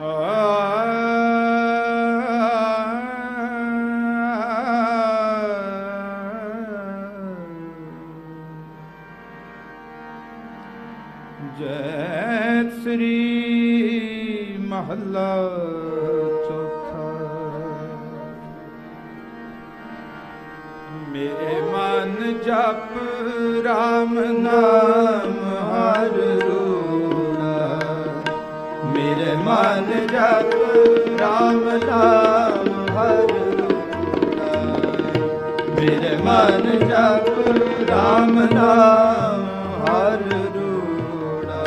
ਜੈ ਸ੍ਰੀ ਮਹੱਲਾ ਮਨ ਜਪ RAM ਨਾਮ ਹਰ ਮੇਰੇ ਮਨ ਜਪ RAM ਨਾਮ ਹਰ ਰੂੜਾ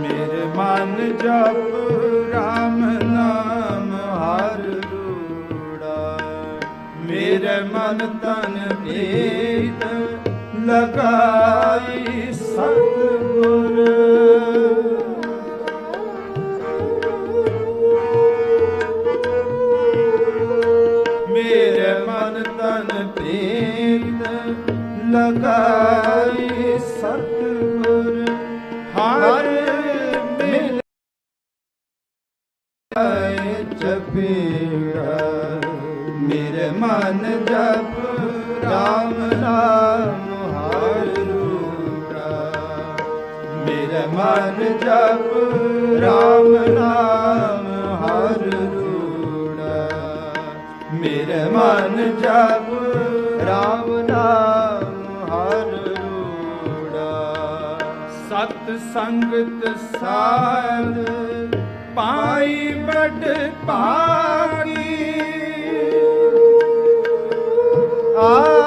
ਮੇਰੇ ਮਨ ਜਪ RAM ਨਾਮ ਹਰ ਰੂੜਾ ਮੇਰੇ ਮਨ ਤਨ ਨੀਤ ਲਗਾਈ ਸਤਿਗੁਰ ਮਨ ਜਪ, ਰਾਮ ਨਾਮ ਹਰ ਰੂੜਾ ਮੇਰੇ ਮਨ ਜਪ, ਰਾਮ ਨਾਮ ਹਰ ਰੂੜਾ ਸਤ ਸੰਗਤ ਸਾਧ, ਪਾਈ ਬੜ ਭਾਗੀ। ਸਤ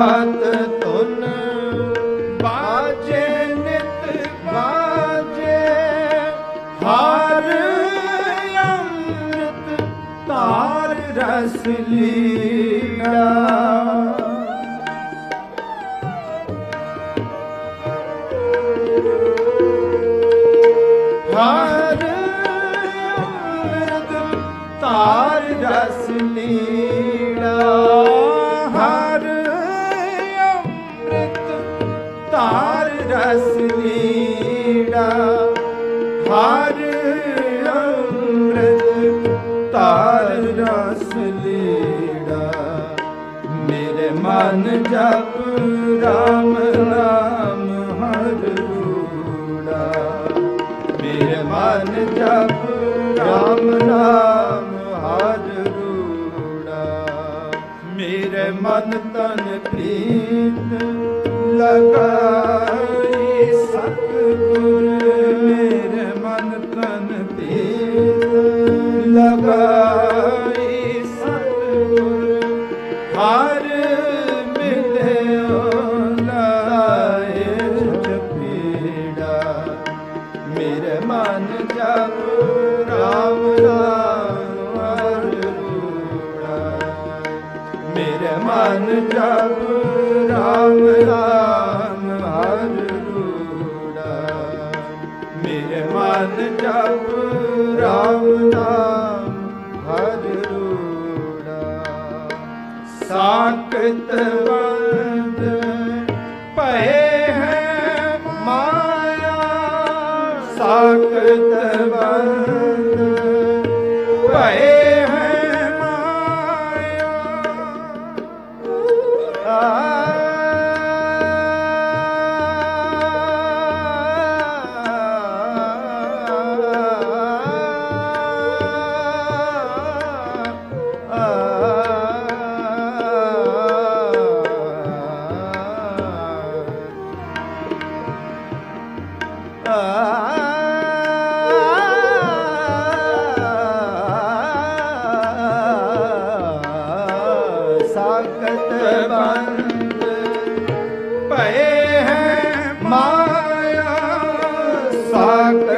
ਅਨਹਤ ਤੁਨ ਬਾਜੇ ਨਿਤ ਬਾਜੇ ਹਰ ਅੰਮ੍ਰਿਤ ਤਾਰ ਰਸ ਲੀੜਾ ਮੇਰੇ ਮਨ ਜਪ ਰਾਮ ਨਾਮ ਹਰ ਰੂੜਾ। ਮੇਰੇ ਮਨ ਜਪ ਰਾਮ ਨਾਮ ਹਰ ਰੂੜਾ। ਮੇਰੇ ਮਨ ਤਨ ਪ੍ਰੀਤ ਲਗਾਈ ਸਤਿਗੁਰ ਮੇਰੇ ਜਪ ਰਾਮ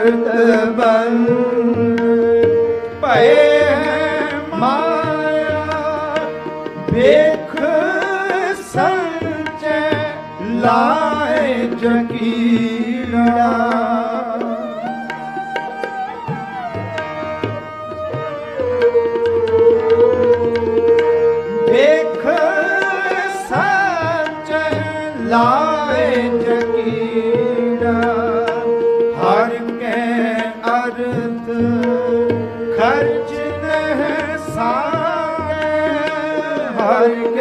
ਸਾਕਤ ਬੰਦ ਭਏ ਹੈ ਮਾਇਆ ਵੇਖ ਸੰਚੈ ਲਾਏ ਜਕੀੜਾ ਵੇਖ ਸੱਚ ਲਾਏ ਜਕੀੜਾ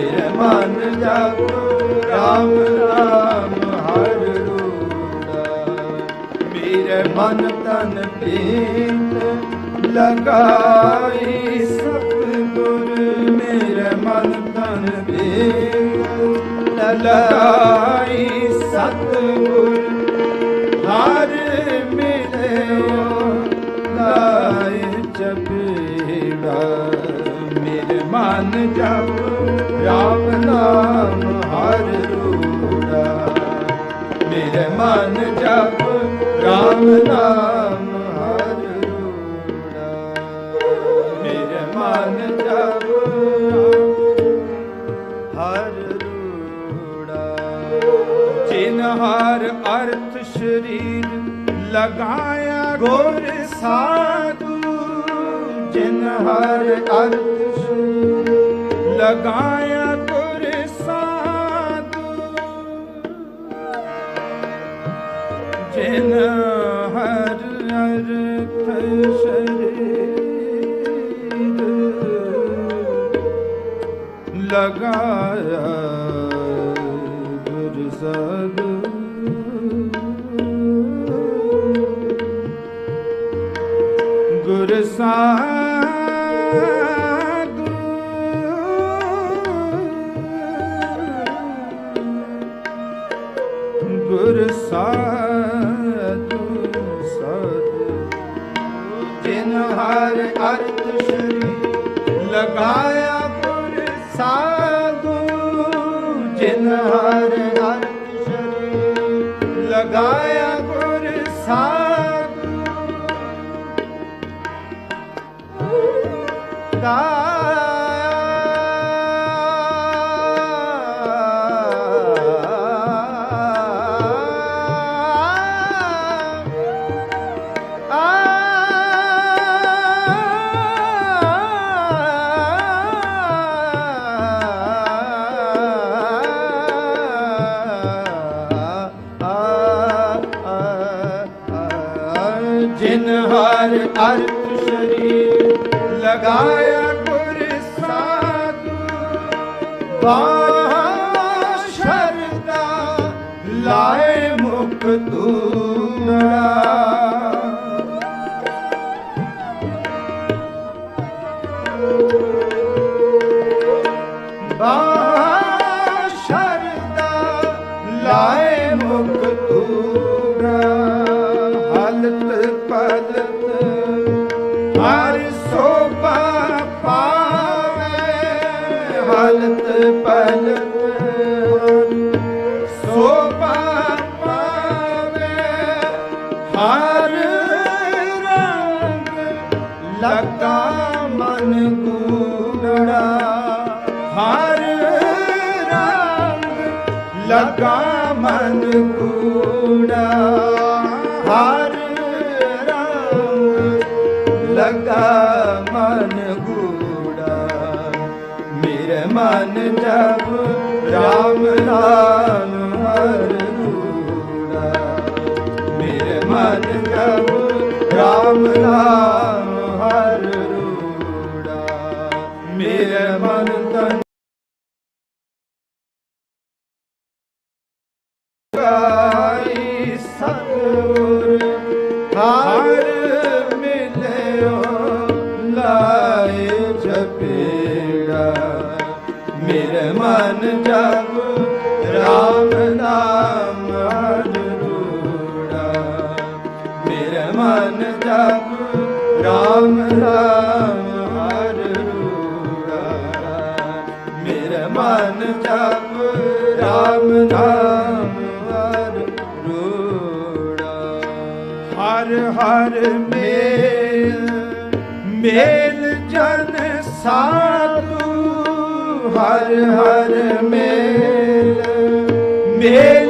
ਮੇਰੇ ਮਨ ਜਪ ਰਾਮ ਰਾਮ, ਹਰ ਰੂੜਾ ਮੇਰੇ ਮਨ ਤਨ ਪੀਤ ਲਗਾਈ ਸਤਿਗੁਰ। ਮੇਰੇ ਮਨ ਤਨ ਪੀਤ ਲਗਾਈ ਮਨ ਜਪ, ਰਾਮ ਨਾਮ ਹਰ ਰੂੜਾ। ਮੇਰੇ ਮਨ ਜਪ, ਰਾਮ ਨਾਮ ਹਰ ਰੂੜਾ। ਮੇਰੇ ਮਨ ਜਪ, ਹਰ ਰੂੜਾ। ਜਿਨ ਹਰ ਅਰਥ ਸ਼ਰੀਰ ਲਗਾਇਆ, ਗੁਰ ਸਾਧੂ। ਜਿਨ ਹਰ ਅਰਥ ਲਗਾਇਆ ਗੁਰ ਸਾਧੂ। ਜਿਨ ਹਰ ਅਰਥ ਸ਼ਰੀਰ ਲਗਾਇਆ ਗੁਰ ਸਾਧੂ ਗੁਰ ਸਾਧੂ ਜਿਨ ਹਰ ਅਰਥ ਸ਼ਰੀਰ ਲਗਾਇਆ ਸ਼ਰਦਾ ਲਾਏ ਮੁਖ ਤੂਰਾ ਬਾਹਾਂ ਸ਼ਰਦਾ ਲਾਏ ਮੁਖ ਤੂਰਾ ਹਲਤ ਪਲਤ ਹਰ ਸੋ ਪਲ ਗਾਈ ਸਤਿਗੁਰ ਲਾਏ ਜਪੇੜਾ। ਮੇਰੇ ਮਨ ਜਪ, ਰਾਮ ਨਾਮ ਮਨ ਜਪ, ਰਾਮ ਨਾਮ ਅਨੁਰੂੜਾ। ਮਨ ਜਪ, ਰਾਮ ਨਾਮ ਹਰ ਮੇਲ ਮੇਲ ਜਨ ਸਾਧੂ ਹਰ ਹਰ ਮੇਲ ਮੇਲ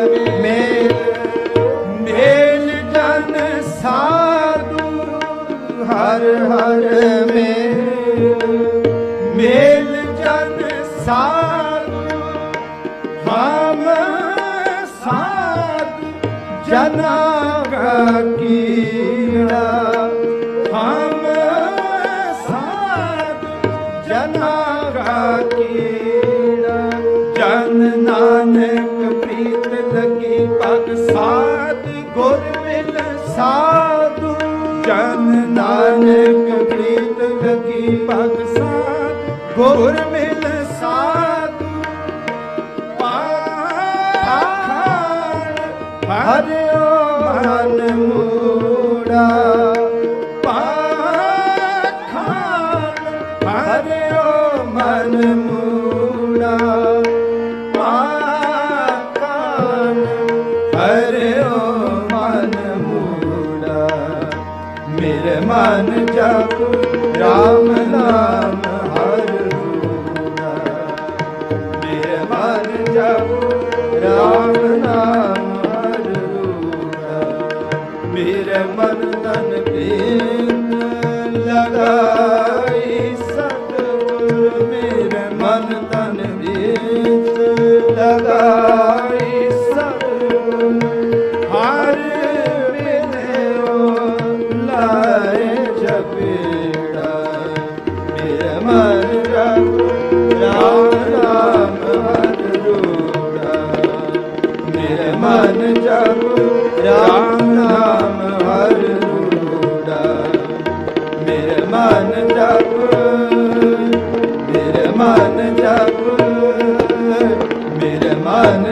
Por ਮਨ ਮਨ ਜਪ ਮੇਰੇ ਮਨ